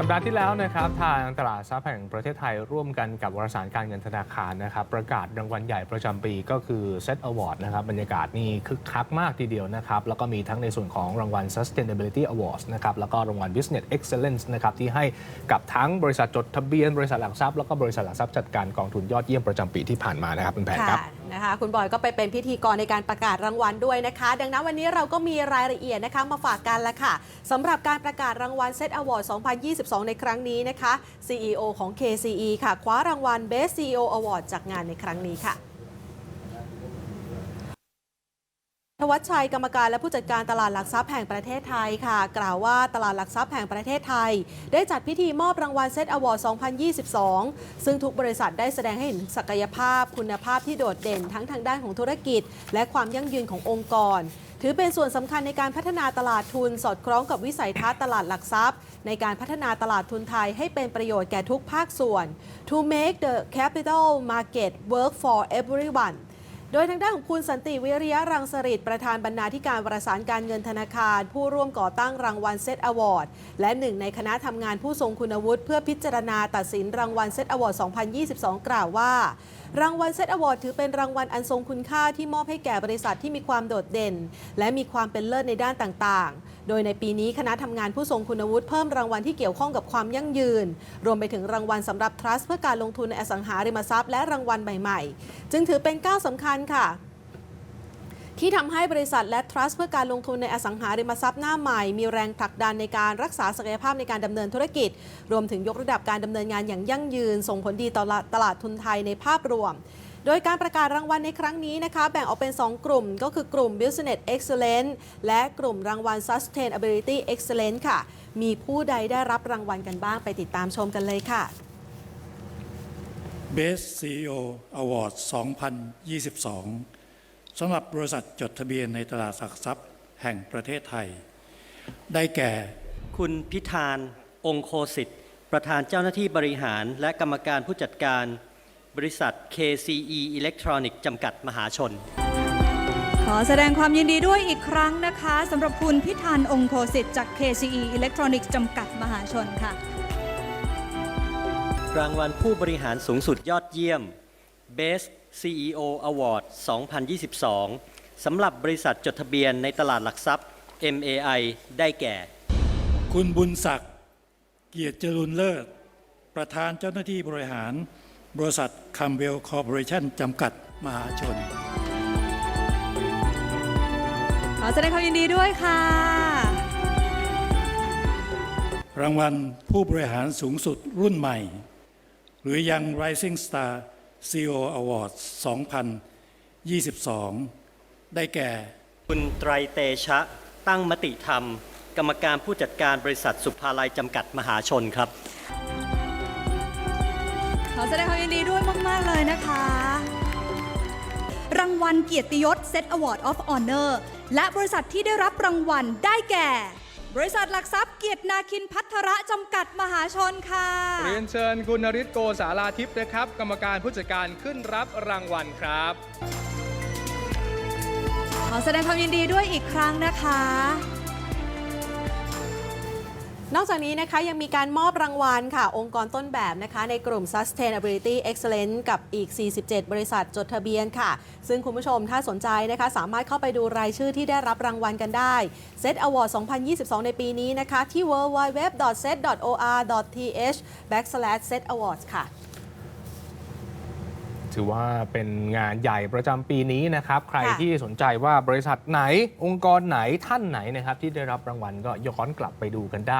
สัปดาห์ที่แล้วนะครับทางตลาดทรัพย์แห่งประเทศไทยร่วมกันกับวารสารการเงินธนาคารนะครับประกาศรางวัลใหญ่ประจำปีก็คือ Set Award นะครับบรรยากาศนี่คึกคักมากทีเดียวนะครับแล้วก็มีทั้งในส่วนของรางวัล Sustainability Awards นะครับแล้วก็รางวัล Business Excellence นะครับที่ให้กับทั้งบริษัทจดทะเบียน บริษัทหลักทรัพย์แล้วก็บริษัทหลักทรัพย์จัดการกองทุนยอดเยี่ยมประจำปีที่ผ่านมานะครับคุณแผนครับ นะคะ คุณบอยก็ไปเป็นพิธีกรในการประกาศรางวัลด้วยนะคะ ดังนั้นวันนี้เราก็มีรายละเอียดนะคะมาฝากกันละค่ะสำหรับการประกาศรางวัลเซตอวอร์ด 2022 ในครั้งนี้นะคะ CEO ของ KCE ค่ะ คว้ารางวัล Best CEO Award จากงานในครั้งนี้ค่ะ ธวัชชัยกรรมการและผู้จัดการตลาดหลักทรัพย์แห่งประเทศไทยค่ะ กล่าวว่าตลาดหลักทรัพย์แห่งประเทศไทย ได้จัดพิธีมอบรางวัลเซตอวอร์ด 2022 ซึ่งทุกบริษัทได้แสดงให้เห็นศักยภาพคุณภาพที่โดดเด่นทั้งทางด้านของธุรกิจ และความยั่งยืนขององค์กร ถือเป็นส่วนสำคัญในการพัฒนาตลาดทุนสอดคล้องกับวิสัยทัศน์ตลาดหลักทรัพย์ ในการพัฒนาตลาดทุนไทยให้เป็นประโยชน์แก่ทุกภาคส่วน to make the capital market work for everyone โดยทางด้านของคุณสันติวิริยะรังสฤษประธานบรรณาธิการประสานการเงินธนาคาร ผู้ร่วมก่อตั้งรางวัลเซตอวอร์ดและหนึ่งในคณะทำงานผู้ทรงคุณวุฒิเพื่อพิจารณาตัดสินรางวัลเซตอวอร์ด 2022 กล่าวว่า รางวัลเซตอวอร์ดถือเป็นรางวัลอันทรงคุณค่าที่มอบให้แก่บริษัทที่มีความโดดเด่น และมีความเป็นเลิศในด้านต่างๆ โดยในปีนี้คณะทำงานผู้ทรงคุณวุฒิเพิ่มรางวัลที่เกี่ยวข้องกับความยั่งยืน รวมไปถึงรางวัลสำหรับทรัสต์เพื่อการลงทุนในอสังหาริมทรัพย์และรางวัลใหม่ๆ จึงถือเป็นก้าวสำคัญค่ะ ที่ทำให้บริษัทและทรัสต์เพื่อการลงทุนในอสังหาริมทรัพย์หน้าใหม่ มีแรงผลักดันในการรักษาศักยภาพในการดำเนินธุรกิจ รวมถึงยกระดับการดำเนินงานอย่างยั่งยืน ส่งผลดีต่อตลาดทุนไทยในภาพรวมโดยการประกาศรางวัลในครั้งนี้นะคะแบ่งออกเป็น 2 กลุ่ม ก็คือกลุ่ม Business Excellence และกลุ่มรางวัล Sustainability Excellence ค่ะ มีผู้ใดได้รับรางวัลกันบ้างไปติดตามชมกันเลยค่ะ Best CEO Award 2022 สำหรับบริษัทจดทะเบียนในตลาดหลักทรัพย์แห่งประเทศไทย ได้แก่ คุณพิธาน องคโคสิทธิ์ ประธานเจ้าหน้าที่บริหารและกรรมการผู้จัดการ บริษัท KCE Electronic จำกัดมหาชน ขอแสดงความยินดีด้วยอีกครั้งนะคะสำหรับคุณพิธานองคโคสิทธิ์จาก KCE Electronics จำกัดมหาชนค่ะ รางวัลผู้บริหารสูงสุดยอดเยี่ยม Best CEO Award 2022 สำหรับบริษัทจดทะเบียนในตลาดหลักทรัพย์ MAI ได้แก่ คุณบุญศักดิ์เกียรติจรุนเลิศ ประธานเจ้าหน้าที่บริหาร บริษัทคัมเบลคอร์ปอเรชั่นจำกัดมหาชน ขอแสดงความยินดีด้วยค่ะ รางวัลผู้บริหารสูงสุดรุ่นใหม่ หรือยัง Rising Star CEO Award 2022 ได้แก่ คุณไตรเตชะ ตั้งมติธรรม กรรมการผู้จัดการบริษัทสุภาลัยจำกัดมหาชนครับ ขอแสดงความยินดีด้วยมาก ๆ เลยนะคะ รางวัลเกียรติยศ Set Award of Honor และบริษัทที่ได้รับรางวัลได้แก่ บริษัทหลักทรัพย์เกียรตินาคินพัทระจำกัดมหาชนค่ะ เรียนเชิญคุณนริศโกสาราทิพย์นะครับ กรรมการผู้จัดการขึ้นรับรางวัลครับ ขอแสดงความยินดีด้วยอีกครั้งนะคะ นอกจากนี้นะคะยังมีการมอบรางวัลค่ะ องค์กรต้นแบบนะคะในกลุ่ม Sustainability Excellence กับอีก 47 บริษัทจดทะเบียนค่ะ ซึ่งคุณผู้ชมถ้าสนใจนะคะ สามารถเข้าไปดูรายชื่อที่ได้รับรางวัลกันได้ Set Award 2022 ในปีนี้นะคะ ที่ www.set.or.th/set awards ค่ะ ถือว่าเป็นงานใหญ่ประจำปีนี้นะครับ ใครค่ะที่สนใจว่าบริษัทไหน องค์กรไหนท่านไหนนะครับ ที่ได้รับรางวัลก็ย้อนกลับไปดูกันได้